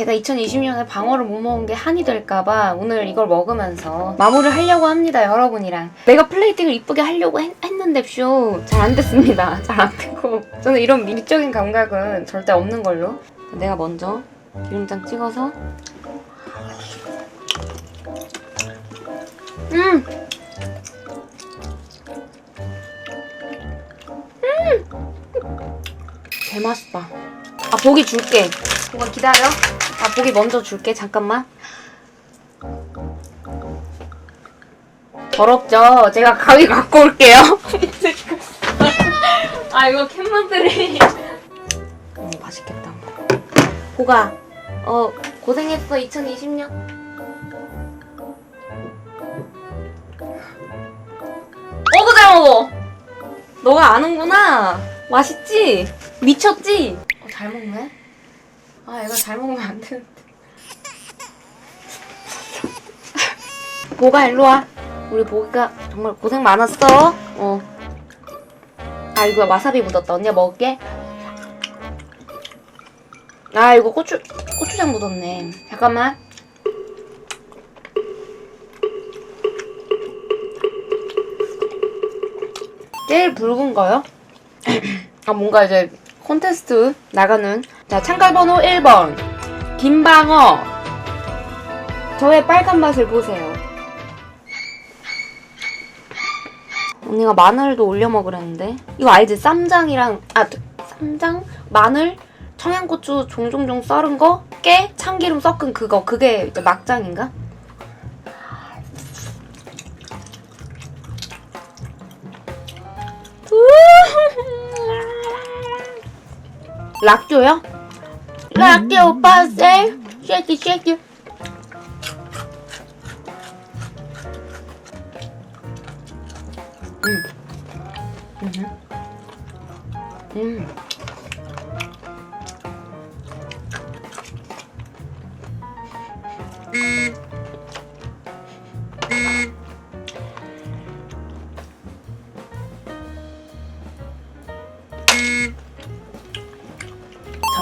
제가 2020년에 방어를 못 먹은 게 한이 될까봐 오늘 이걸 먹으면서 마무리를 하려고 합니다, 여러분이랑. 내가 플레이팅을 이쁘게 하려고 했, 했는데 쇼. 잘 안 됐습니다. 잘 안 되고. 저는 이런 미적인 감각은 절대 없는 걸로. 내가 먼저 기름장 찍어서. 음! 개 맛있다. 아, 보기 줄게. 보가 기다려. 아, 보기 먼저 줄게. 잠깐만. 더럽죠? 제가 가위 갖고 올게요. 아, 이거 캔만들이. 어, 맛있겠다. 보가, 어, 고생했어, 2020년. 어그 잘 먹어! 너가 아는구나. 맛있지? 미쳤지? 어, 잘 먹네? 아, 얘가 잘 먹으면 안 되는데. 보가 일로 와. 우리 보기가 정말 고생 많았어. 어. 아, 이거 와사비 묻었다. 언니가 먹을게. 아, 이거 고추, 고추장 묻었네. 잠깐만. 제일 붉은 거요? 아, 뭔가 이제 콘테스트 나가는. 자, 참가 번호 1번. 김방어. 저의 빨간 맛을 보세요. 언니가 마늘도 올려 먹으랬는데. 이거 알지? 쌈장이랑, 아, 쌈장? 마늘? 청양고추 종종종 썰은 거? 깨? 참기름 섞은 그거. 그게 이제 막장인가? 락교요? 락교 오빠 쎄쉐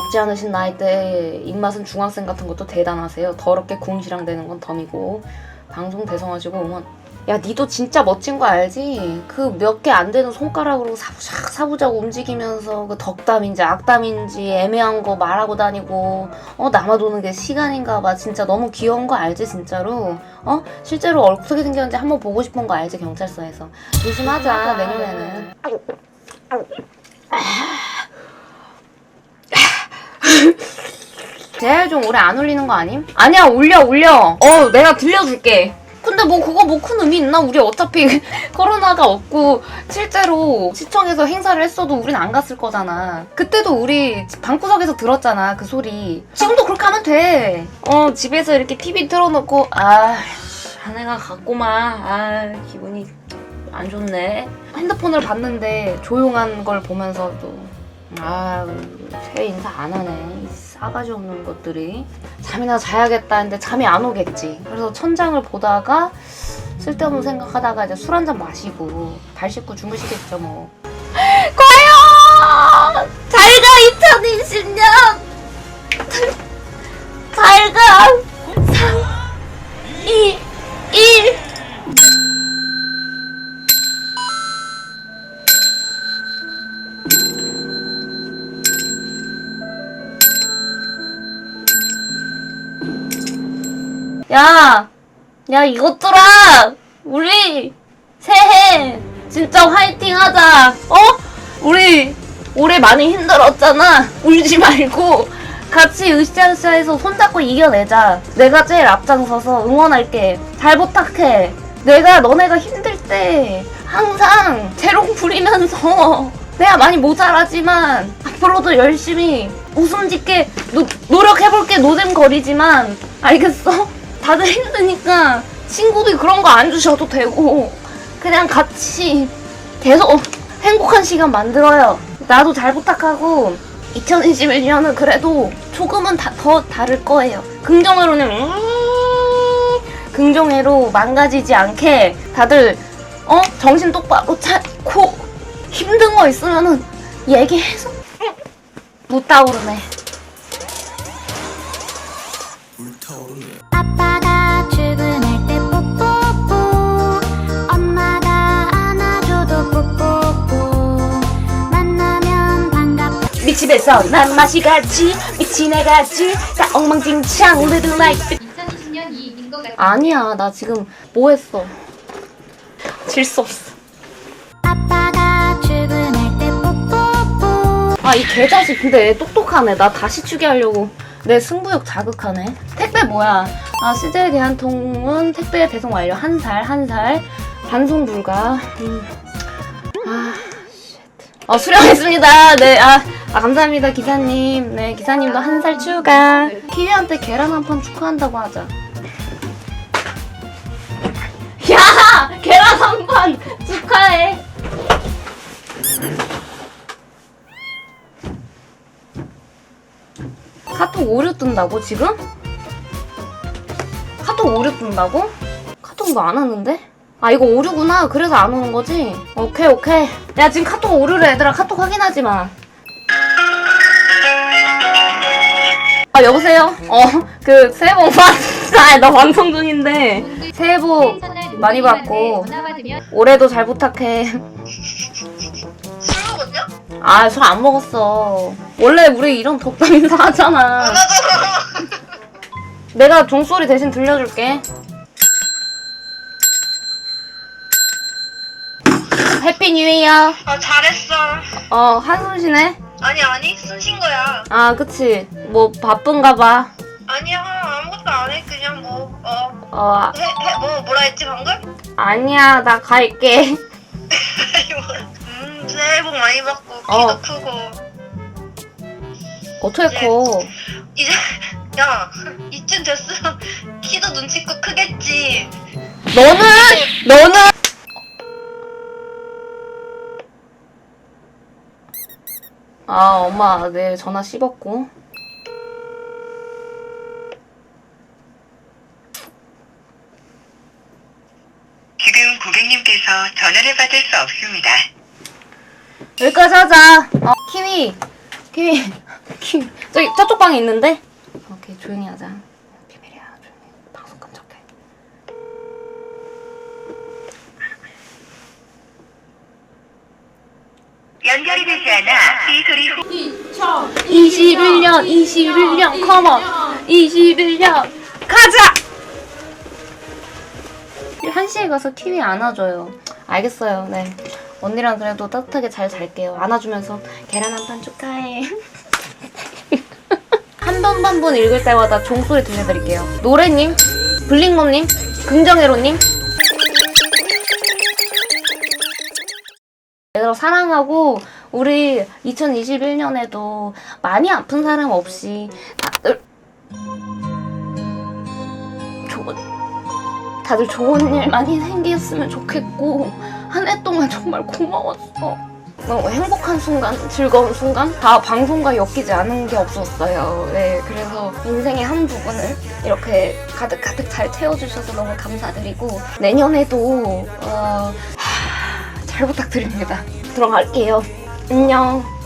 적지 않으신 나이 때 입맛은 중학생 같은 것도 대단하세요. 더럽게 궁시랑 되는 건 덤이고 방송 대성하시고 응원. 야, 니도 진짜 멋진 거 알지? 그 몇 개 안 되는 손가락으로 사부작 사부작 움직이면서 그 덕담인지 악담인지 애매한 거 말하고 다니고 어 남아 도는 게 시간인가 봐. 진짜 너무 귀여운 거 알지 진짜로? 어? 실제로 어떻게 생겼는지 한번 보고 싶은 거 알지 경찰서에서. 조심하자 내년에는. 제일 좀 오래 안 울리는 거 아님? 아니야 올려 올려. 어 내가 들려줄게. 근데 뭐 그거 뭐 큰 의미 있나? 우리 어차피 코로나가 없고 실제로 시청에서 행사를 했어도 우린 안 갔을 거잖아. 그때도 우리 방구석에서 들었잖아 그 소리. 지금도 그렇게 하면 돼 어 집에서 이렇게 TV 틀어놓고 아 아내가 갔구만. 아 기분이 안 좋네. 핸드폰을 봤는데 조용한 걸 보면서도 아 새 인사 안 하네. 이 싸가지 없는 것들이. 잠이나 자야겠다 했는데 잠이 안 오겠지. 그래서 천장을 보다가 쓸데없는 생각하다가 이제 술 한 잔 마시고 발 씻고 주무시겠죠 뭐. 과연! 잘가 2020년 잘가 3 2 1 야, 야 이것들아, 우리 새해 진짜 화이팅 하자. 어? 우리 올해 많이 힘들었잖아. 울지 말고 같이 으쌰으쌰해서 손잡고 이겨내자. 내가 제일 앞장서서 응원할게. 잘 부탁해. 내가 너네가 힘들 때 항상 재롱 부리면서 내가 많이 모자라지만 앞으로도 열심히 웃음 짓게 노, 노력해볼게 노잼거리지만 알겠어? 다들 힘드니까 친구들 그런 거 안 주셔도 되고 그냥 같이 계속 행복한 시간 만들어요. 나도 잘 부탁하고 2021년은 그래도 조금은 다, 더 다를 거예요. 긍정으로는 음, 긍정으로 망가지지 않게 다들 어 정신 똑바로 차고 힘든 거 있으면은 얘기해서 못 따오르네. 불타오르네 집에서 난 맛이 같지 미친 애 같지. 다 엉망진창 오늘도 날 2020년 이익인 것 같아. 아니야 나 지금 뭐 했어? 질 수 없어. 아빠가 출근할 때 뽀뽀뽀. 아 이 개자식 근데 얘 똑똑하네. 나 다시 추게 하려고. 내 승부욕 자극하네. 택배 뭐야? 아 CJ 대한통운 택배 배송 완료. 한 살 한 살. 반송 불가. 음. 아 쉣. 어 수령했습니다 네 아 아, 감사합니다 기사님 네 기사님도 한 살 추가 키위한테 계란 한 판 축하한다고 하자 야 계란 한 판 축하해 카톡 오류 뜬다고 지금? 카톡 오류 뜬다고? 카톡 이거 안 하는데? 아 이거 오류구나 그래서 안 오는 거지? 오케이 오케이 야 지금 카톡 오류래 얘들아 카톡 확인하지 마 아, 여보세요? 어, 그, 새해 복 많이, 나 방송 중인데. 새해 복 많이 받고, 올해도 잘 부탁해. 술 먹었냐? 아, 술 안 먹었어. 원래 우리 이런 덕담 인사 하잖아. 나도 내가 종소리 대신 들려줄게. 해피 뉴 이어. 아 잘했어 어, 한숨 쉬네? 아니 아니 숨 쉰 거야 아, 그치. 뭐, 바쁜가 봐. 아니야 아무것도 안 해 그냥 뭐 어, 어, 해, 해, 뭐 뭐라 했지 방금? 아니야, 나 갈게. 음 새해 복 많이 받고 키도 어. 크고 어떻게 커? 이제 야 이쯤 됐으면 키도 눈치껏 크겠지 너는, 너는! 아, 엄마, 내 전화 씹었고. 지금 고객님께서 전화를 받을 수 없습니다 여기까지 하자. 어, 키위. 키위. 키위. 저기, 저쪽 방에 있는데? 오케이, 조용히 하자. 비밀이야, 조용히. 방송 깜짝해. 연결이 되지 않아 이 소리 후 21년, 21년, 컴온. 21년, 가자! 1시에 가서 키위 안아줘요. 알겠어요, 네. 언니랑 그래도 따뜻하게 잘 잘게요. 안아주면서 계란 한 판 축하해. 한번한번 읽을 때마다 종소리 들려드릴게요. 노래님, 블링mom님, 긍정해로님. 얘들아 사랑하고 우리 2021년에도 많이 아픈 사람 없이 다들 좋은 다들 좋은 일 많이 생겼으면 좋겠고 한 해 동안 정말 고마웠어. 너무 행복한 순간, 즐거운 순간 다 방송과 엮이지 않은 게 없었어요. 네, 그래서 인생의 한 부분을 이렇게 가득 가득 잘 채워주셔서 너무 감사드리고 내년에도 어, 하, 잘 부탁드립니다. 들어갈게요. 안녕.